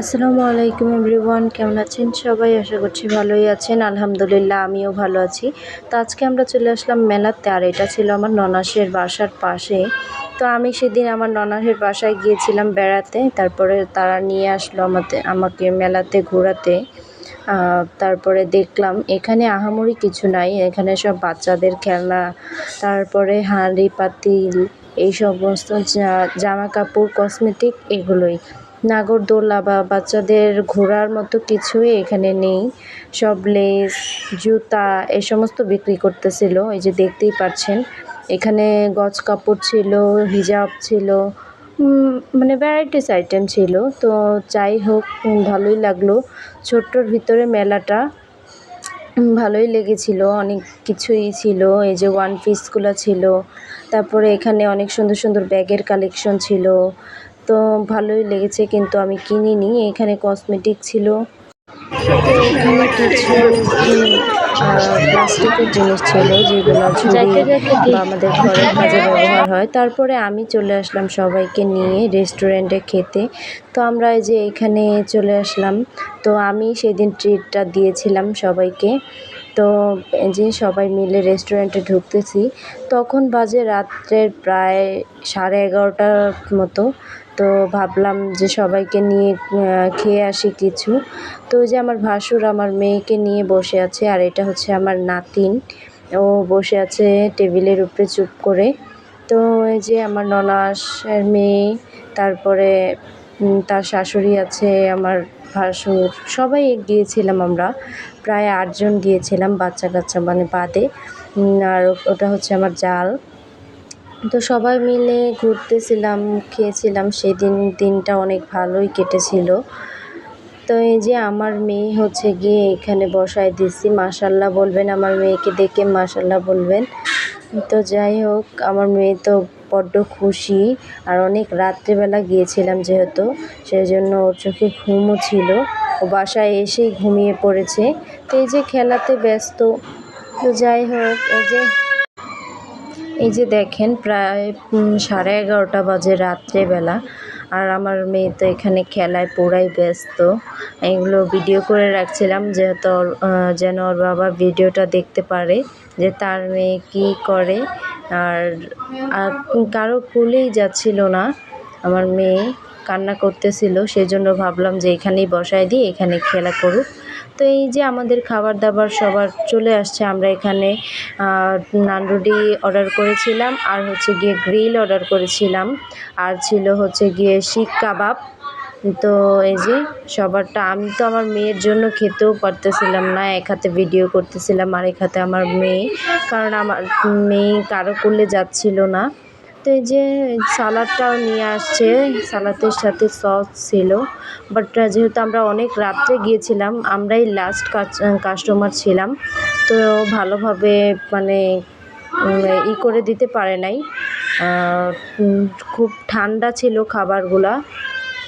আসসালামু আলাইকুম এভরিওয়ান, কেমন আছেন সবাই? আশা করছি ভালোই আছেন। আলহামদুলিল্লাহ, আমিও ভালো আছি। তো আজকে আমরা চলে আসলাম মেলাতে, আর এটা ছিল আমার ননাসের বাসার পাশে। তো আমি সেদিন আমার ননাসের বাসায় গিয়েছিলাম বেড়াতে, তারপরে তারা নিয়ে আসলো আমাদের আমাকে মেলাতে, ঘোরাতে। তারপরে দেখলাম, এখানে আহামরি কিছু নাই, এখানে সব বাচ্চাদের খেলনা, তারপরে হাঁড়ি, পাতিল, এই সমস্ত জামা কাপড় কসমেটিক, এগুলোই। নাগরদোলা বা বাচ্চাদের ঘোরার মতো কিছুই এখানে নেই। সব লেস, জুতা এ সমস্ত বিক্রি করতেছিল এই যে দেখতেই পাচ্ছেন। এখানে গজ কাপড় ছিল, হিজাব ছিল মানে ভ্যারাইটিস আইটেম ছিল। তো যাই হোক ভালোই লাগল। ছোট্টর ভিতরে মেলাটা ভালোই লেগেছিল, অনেক কিছুই ছিল, এই যে ওয়ান পিসগুলো ছিল। তারপরে এখানে অনেক সুন্দর সুন্দর ব্যাগের কালেকশন ছিল। তো ভালোই লেগেছে কিন্তু আমি কিনিনি। এখানে কসমেটিক ছিল। তো এখানে কিছু প্লাস্টিকের জিনিস ছিল যেগুলো বা আমাদের ঘরের কাজে ব্যবহার হয়। তারপরে আমি চলে আসলাম সবাইকে নিয়ে রেস্টুরেন্টে খেতে। তো আমরা এই যে এখানে চলে আসলাম। তো আমি সেদিন ট্রিটটা দিয়েছিলাম সবাইকে। তো এই যে সবাই মিলে রেস্টুরেন্টে ঢুকতেছি। তখন বাজে রাত্রের প্রায় সাড়ে এগারোটার মতো। তো ভাবলাম যে সবাইকে নিয়ে খেয়ে আসি কিছু। তো ওই যে আমার ভাসুর আমার মেয়েকে নিয়ে বসে আছে, আর এটা হচ্ছে আমার নাতিন। ও বসে আছে টেবিলের উপরে চুপ করে। তো এই যে আমার ননাসের মেয়ে, তারপরে তার শাশুড়ি আছে, আমার ভাসুর। সবাই গিয়েছিলাম আমরা, প্রায় আটজন গিয়েছিলাম বাচ্চা কাচ্চা মানে বাদে। আর ওটা হচ্ছে আমার জাল। তো সবাই মিলে ঘুরতেছিলাম, খেয়েছিলাম। সেদিন দিনটা অনেক ভালোই কেটেছিল। তো এই যে আমার মেয়ে হচ্ছে গিয়ে এখানে বসায় দিছি। মাশাল্লাহ বলবেন আমার মেয়েকে দেখে, মাশাল্লাহ বলবেন। তো যাই হোক, আমার মেয়ে তো বড্ড খুশি। আর অনেক রাত্রেবেলা গিয়েছিলাম যেহেতু সেই জন্য ওর চোখে ঘুমও ছিল। ও বাসায় এসেই ঘুমিয়ে পড়েছে। তো এই যে খেলাতে ব্যস্ত। তো যাই হোক, এই যে এই যে দেখেন, প্রায় সাড়ে এগারোটা বাজে রাত্রেবেলা। আর আমার মেয়ে তো এখানে খেলায় পুরাই ব্যস্ত। এগুলো ভিডিও করে রাখছিলাম যেহেতু যেন ওর বাবা ভিডিওটা দেখতে পারে যে তার মেয়ে কী করে। আর কারও কুলেই যাচ্ছিল না। আমার মেয়ে কান্না করতেছিল সেই জন্য ভাবলাম যে এখানেই বসায় দিই, এখানে খেলা করুক। তো এই যে আমাদের খাবার দাবার সবার চলে আসছে, আমরা এখানে নান নানরুটি অর্ডার করেছিলাম, আর হচ্ছে গিয়ে গ্রিল অর্ডার করেছিলাম, আর ছিল হচ্ছে গিয়ে শিক কাবাব। তো এই যে সবারটা, আমি তো আমার মেয়ের জন্য খেতেও পারতেছিলাম না, এক হাতে ভিডিও করতেছিলাম, আর এক হাতে আমার মেয়ে, কারণ আমার মেয়ে কারও করলে যাচ্ছিল না। তো এই যে সালাডটাও নিয়ে আসছে সালাদের সাথে সস ছিল। বাট যেহেতু আমরা অনেক রাত্রে গিয়েছিলাম, আমরাই লাস্ট কাস্টমার ছিলাম। তো ভালোভাবে মানে ই করে দিতে পারে নাই। খুব ঠান্ডা ছিল খাবারগুলা।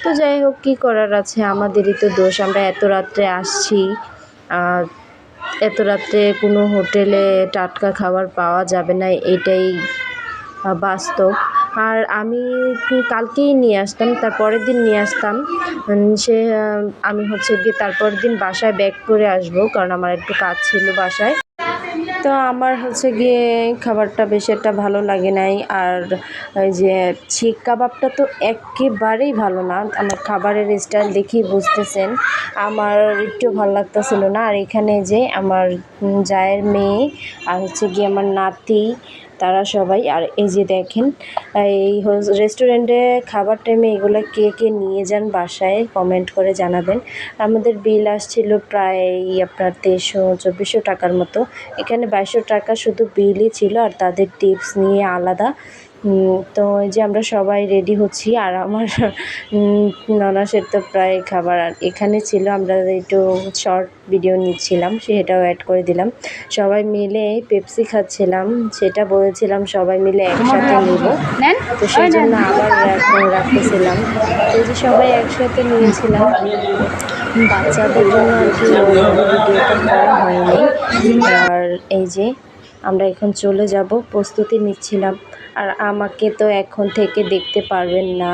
তো যাই হোক, কী করার আছে? আমাদেরই তো দোষ। আমরা এত রাত্রে আসছি। এত রাত্রে কোনো হোটেলে টাটকা খাবার পাওয়া যাবে না, এটাই বাস্তব। আর আমি কালকেই নিয়ে আসতাম, তার পরের দিন নিয়ে আসতাম। সে আমি হচ্ছে গিয়ে তারপরের দিন বাসায় ব্যাক করে আসব, কারণ আমার একটু কাজ ছিল বাসায়। তো আমার হচ্ছে গিয়ে খাবারটা বেশি একটা ভালো লাগে নাই। আর যে শিক কাবাবটা তো একেবারেই ভালো না। আমার খাবারের স্টাইল দেখেই বুঝতেছেন। আমার একটু ভালো লাগতেছিল না। আর এখানে যে আমার জায়ের মেয়ে আর হচ্ছে গিয়ে আমার নাতি, তারা সবাই। আর এই যে দেখেন, এই রেস্টুরেন্টে খাবার টাইমে এগুলো কে কে নিয়ে যান বাসায় কমেন্ট করে জানাবেন। আমাদের বিল আসছিল প্রায় আপনার তেইশশো চব্বিশশো টাকার মতো। এখানে বাইশশো টাকা শুধু বিলই ছিল আর তাদের টিপস নিয়ে আলাদা। তো এই যে আমরা সবাই রেডি হচ্ছি আর আমার ননাসের তো প্রায় খাবার আর এখানে ছিল আমরা একটু শর্ট ভিডিও নিচ্ছিলাম সেটাও অ্যাড করে দিলাম। সবাই মিলে পেপসি খাচ্ছিলাম সেটা বলেছিলাম সবাই মিলে একসাথে নিব। তো সেই জন্য আবার রাখ- রাখতেছিলাম। তো যে সবাই একসাথে নিয়েছিলাম। বাচ্চাদের জন্য আর কি ভিডিওটা করা হয়নি। এই যে, আমরা এখন চলে যাব, প্রস্তুতি নিচ্ছিলাম। আর আমাকে তো এখন থেকে দেখতে পারবেন না,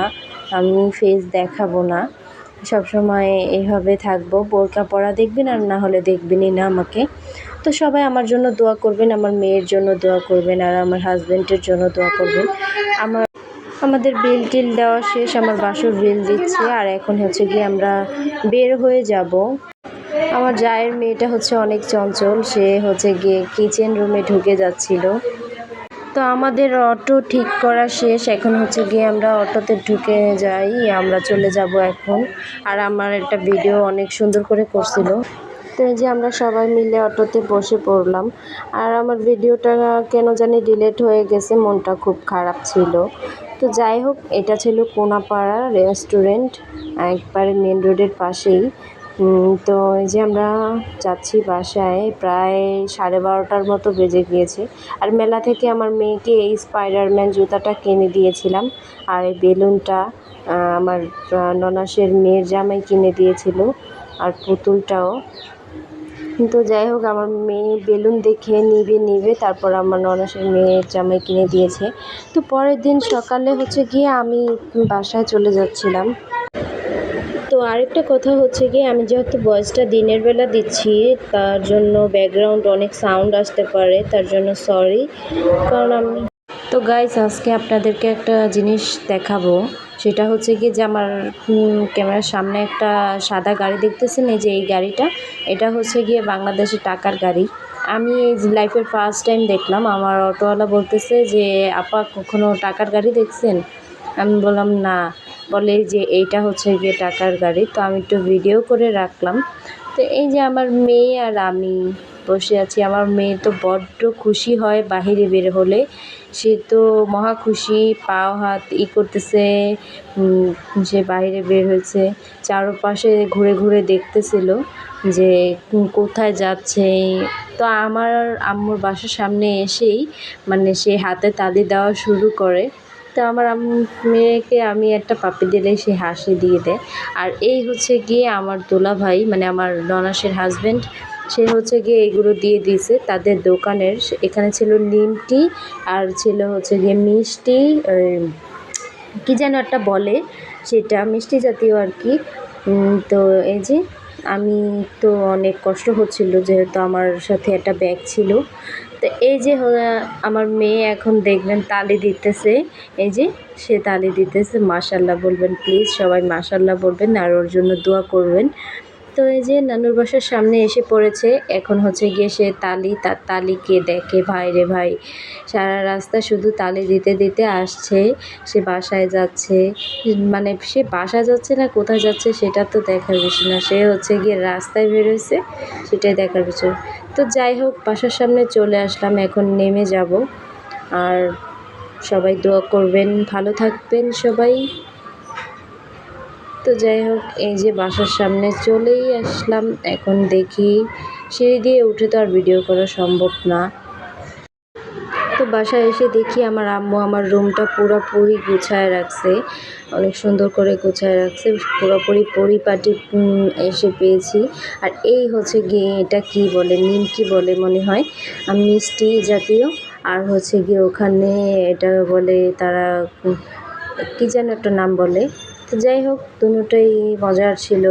আমি ফেস দেখাবো না। সবসময় এইভাবে থাকব, বোরকা পরা দেখবেন আর না হলে দেখবেনই না আমাকে। তো সবাই আমার জন্য দোয়া করবেন, আমার মেয়ের জন্য দোয়া করবেন আর আমার হাজব্যান্ডের জন্য দোয়া করবেন। আমার, আমাদের বিল টিল দেওয়া শেষ, আমার বাসর বিল দিচ্ছে আর এখন হচ্ছে গিয়ে আমরা বের হয়ে যাব। আমার জায়ের মেয়েটা হচ্ছে অনেক চঞ্চল। সে হচ্ছে গিয়ে কিচেন রুমে ঢুকে যাচ্ছিল। তো আমাদের অটো ঠিক করা শেষ। এখন হচ্ছে গিয়ে আমরা অটোতে ঢুকে যাই, আমরা চলে যাব এখন। আর আমার একটা ভিডিও অনেক সুন্দর করে করছিল। তো এই যে আমরা সবাই মিলে অটোতে বসে পড়লাম। আর আমার ভিডিওটা কেন জানি ডিলেট হয়ে গেছে, মনটা খুব খারাপ ছিল। তো যাই হোক, এটা ছিল কোনাপাড়া রেস্টুরেন্ট একবারে মেন রোডের পাশেই। তো এই যে আমরা যাচ্ছি বাসায়, প্রায় সাড়ে বারোটার মতো বেজে গিয়েছে। আর মেলা থেকে আমার মেয়েকে এই স্পাইডারম্যান জুতাটা কিনে দিয়েছিলাম। আর এই বেলুনটা আমার ননাসের মেয়ের জামাই কিনে দিয়েছিল, আর পুতুলটাও। কিন্তু যাই হোক, আমার মেয়ে বেলুন দেখে নিবে নিবে, তারপর আমার ননাসের মেয়ের জামাই কিনে দিয়েছে। তো পরের দিন সকালে হচ্ছে গিয়ে আমি বাসায় চলে যাচ্ছিলাম। আরেকটা কথা হচ্ছে কি আমি যেহেতু ভয়েসটা দিনের বেলা দিচ্ছি, তার জন্য ব্যাকগ্রাউন্ড অনেক সাউন্ড আসতে পারে, তার জন্য সরি কারণ আমি তো গাইস আজকে আপনাদেরকে একটা জিনিস দেখাবো। সেটা হচ্ছে কি যে আমার ক্যামেরার সামনে একটা সাদা গাড়ি দেখতেছেন, এই যে এই গাড়িটা। এটা হচ্ছে গিয়ে বাংলাদেশের টাকার গাড়ি। আমি এই লাইফের ফার্স্ট টাইম দেখলাম। আমার অটোওয়ালা বলতেছে যে, আপা, কখনো টাকার গাড়ি দেখছেন? আমি বললাম, না। বলে যে এইটা হচ্ছে গিয়ে টাকার গাড়ি, তো আমি একটু ভিডিও করে রাখলাম। তো এই যে আমার মেয়ে আর আমি বসে আছি, আমার মেয়ে তো বড্ড খুশি হয় বাহিরে বের হলে। সে তো মহা খুশি, পাও হাত ই করতেছে সে বাইরে বের হয়েছে। চারপাশে ঘুরে ঘুরে দেখতেছিল যে কোথায় যাচ্ছে। তো আমার আম্মুর বাসার সামনে এসেই মানে সে হাতে তালি দেওয়া শুরু করে। তো আমার মেয়েকে আমি একটা পাপি দিলে সে হাসি দিয়ে দেয়। আর এই হচ্ছে গিয়ে আমার দোলা ভাই মানে আমার ননাসের হাজব্যান্ড সে হচ্ছে গিয়ে এগুলো দিয়ে দিয়েছে। তাদের দোকানের এখানে ছিল নিমটি আর ছিল হচ্ছে গিয়ে মিষ্টি কী যেন একটা বলে সেটা, মিষ্টি জাতীয় আর কি। তো এই যে আমি তো অনেক কষ্ট হচ্ছিল, যেহেতু আমার সাথে একটা ব্যাগ ছিল। তো এই যে আমার মেয়ে এখন দেখবেন তালি দিতেছে। এই যে সে তালি দিতেছে মাসাল্লাহ বলবেন, প্লিজ সবাই মাসাল্লাহ বলবেন আর ওর জন্য দোয়া করবেন। তো এই যে নানুর বাসার সামনে এসে পড়েছে, এখন হচ্ছে গিয়ে সে তালি, তার তালিকে দেখে, ভাই রে ভাই, সারা রাস্তা শুধু তালি দিতে দিতে আসছে, সে বাসায় যাচ্ছে। মানে সে বাসা যাচ্ছে না, কোথায় যাচ্ছে সেটা তো দেখার বিষয় না, সে হচ্ছে গিয়ে রাস্তায় বেরোচ্ছে সেটাই দেখার বিষয়। তো যাই হোক, বাসার সামনে চলে আসলাম, এখন নেমে যাব। আর সবাই দোয়া করবেন, ভালো থাকবেন সবাই। তো যাই হোক, এই যে বাসার সামনে চলেই আসলাম। এখন দেখি সিঁড়ি দিয়ে উঠে তো আর ভিডিও করা সম্ভব না। তো বাসায় এসে দেখি আমার আম্মু আমার রুমটা পুরোপুরি গুছায় রাখছে। অনেক সুন্দর করে গুছায় রাখছে। পুরোপুরি পরিপাটি এসে পেয়েছি। আর এই হচ্ছে গিয়ে এটা কি বলে নিমকি বলে মনে হয়? মিষ্টি জাতীয়। আর হচ্ছে গিয়ে ওখানে এটা বলে তারা কী যেন একটা নাম বলে? যাই হোক দুটোই মজার ছিল।